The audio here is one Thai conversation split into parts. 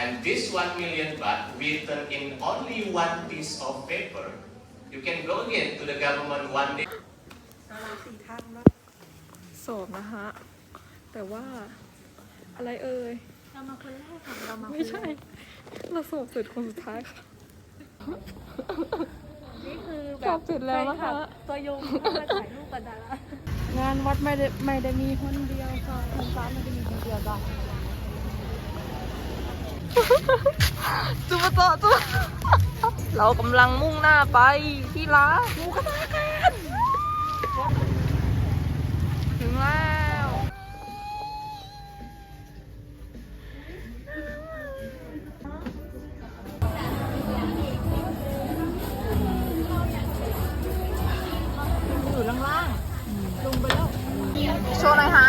And this 1 million baht written in only one piece of paper, you can go again to the government one day. สอบนะคะแต่ว่าอะไรเอ่ย เรามาคนแรกค่ะเรามาไม่ใช่ เราสอบเสร็จคนสุดท้ายค่ะ นี่คือแบสอบบเสร็จแล้วนะคะ ตัวยงที่มาถ่ายรูปกับดารางานวัดไม่ได้ไม่ได้มีคนเดียวค่ะทางร้านไม่ได้มีคนเดียวจ้ะ จุบต่อจุบเรากำลังมุ่งหน้าไปที่ร้านหมูกระทะกันถึงแล้วอยู่ล่างๆลงไปแล้ว โชว์หน่อยครั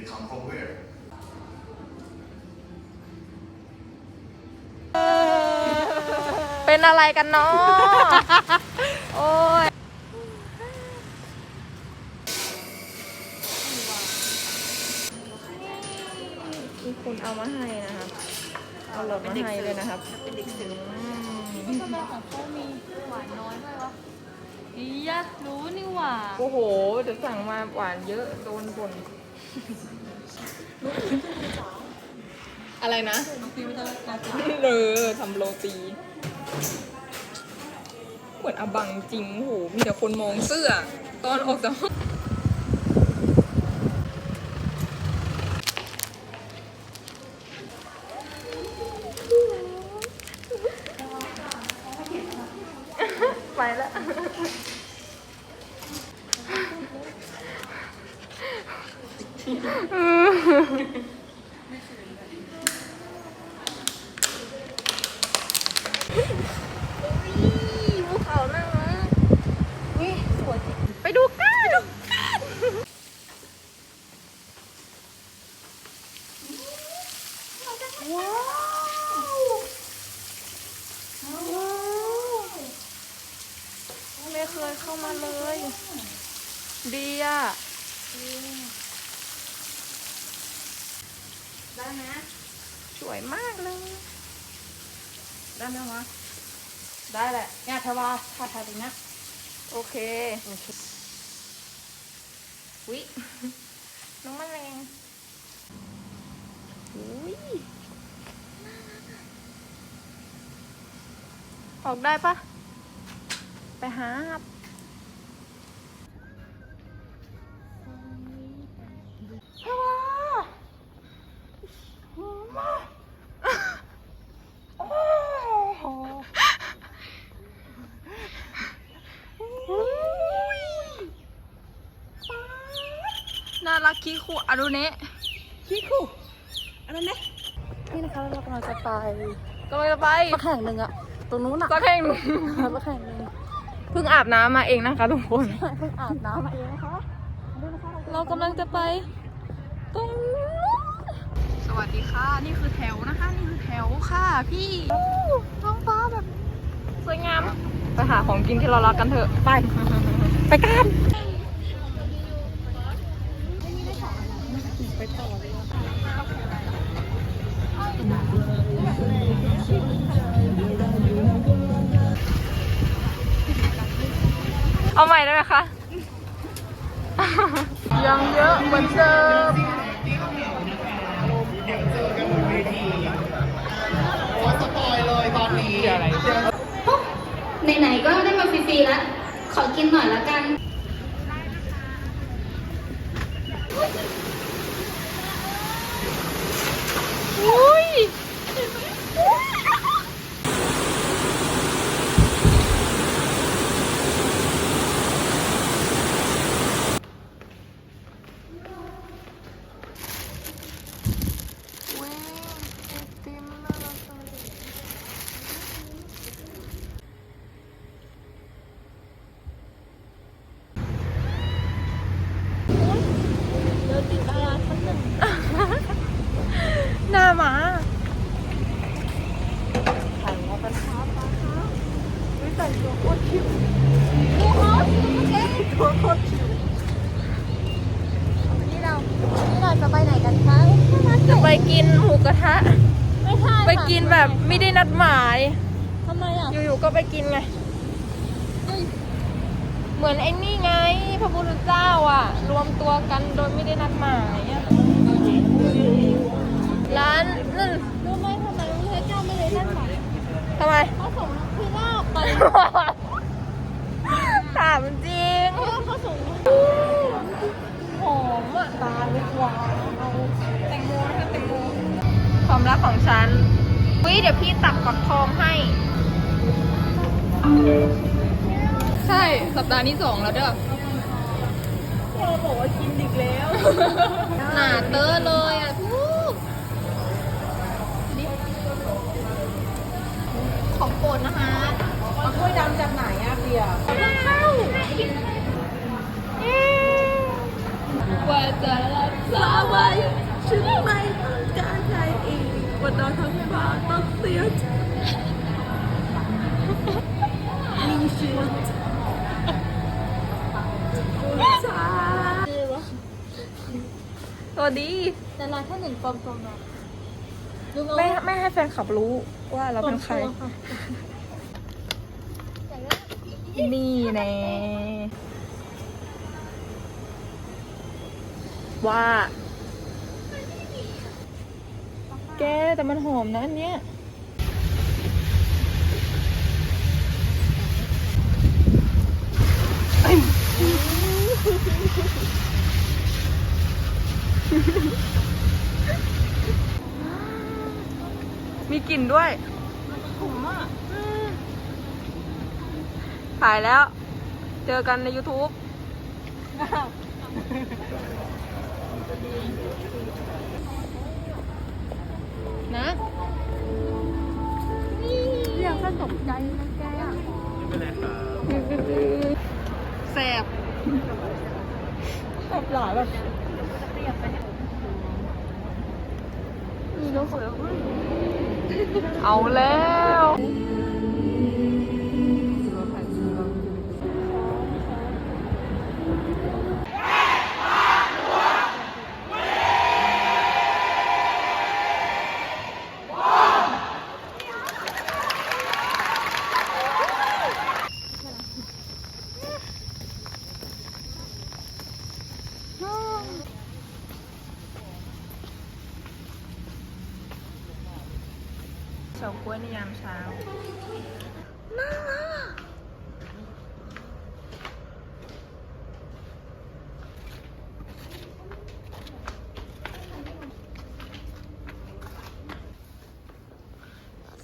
they come from where? เป็นอะไรกันเนาะ โอ้ยมีคนเอามาให้นะครับ เอาหลอดมาให้เลยนะครับ เป็นเด็กสื่ออืมทำไมของเขามีหวานน้อยด้วยวะอียะรู้นี่หว่า โอ้โห เดี๋ยวสั่งมาหวานเยอะ โดนบ่น อะไรนะตีไม่ต้องการตีเลยทำโรตีเหมือนอบังจริงโหมีแต่คนมองเสื้อ ตอนออกจากห้องไปแล้ว ได้ไหมสวยมากเลย ได้ไหมวะได้แหละเนี่ยทว่าถ่ายถ่ายตรงนี้โอเควิน้องแมลงอุ้ยออกได้ปะไปหาครับารักคิคุอารุเนะพี่คู่อันนั้นเนี่ยนี่นะคะเรากำลังจะไปกำลังจะไปสักแห่งหนึ่งอะตรงนู้นอะสักแห่งหนึ่งสักแห่งหนึ่งเพิ่งอาบน้ำมาเองนะคะทุกคนเพิ่งอาบน้ำมาเองนะคะดูนะคะเรากำลังจะไปตรงนู้นสวัสดีค่ะ นี่คือแถวนะคะ นี่คือแถวค่ะ พี่ท้องฟ้าแบบสวยงามไปหาของกินที่เรารักกันเถอะไป ไปกัน เอาใหม่ได้ไหมคะ ยังเยอะเหมือนเดิมไหนๆก็ได้มาฟรีๆแล้ว ขอกินหน่อยละกัน กินหมูกระทะ ไม่ใช่ไปกินแบบไม่ได้นัดหมาย ทำไมอะอยู่ๆก็ไปกินไง เหมือนไอ้นี่ไง พระพุทธเจ้าอะ รวมตัวกันโดยไม่ได้นัดหมายอะ ดี๋ยวพี่ตักปักทองให้ ใช่ สัปดาห์นี้สองแล้วเด้อเราบอกว่ากินอีกแล้ว หนาเตอเลยอะทูกของโปรดนะคะเอาถ้วยดำจากไหนอะเบียร์ สวัสดี แต่เราแค่หนึ่งปอมปอมเรารู้ไหมไม่ว่าไม่ให้แฟนขับรู้ว่าเราเป็นใคร ปลอมตัวะนี่แน่ว่า แกแต่มันหอมนะอันเนี้ย มีกลิ่นด้วยถ่ายแล้ว เจอกันใน YouTube นะเรื่องก็ตกใจนะแกแสบแบบหลายแบบ เอาแล้ว เฉาก้วยในยามเช้า น่ารัก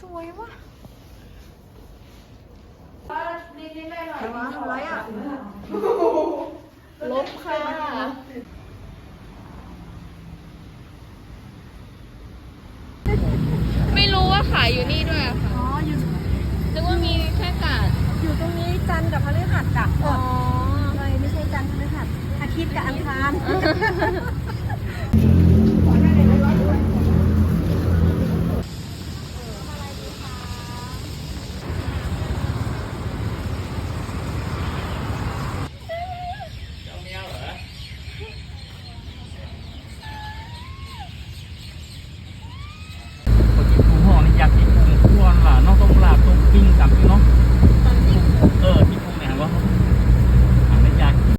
สวยว่ะอะไรอะ ลบค่ะาน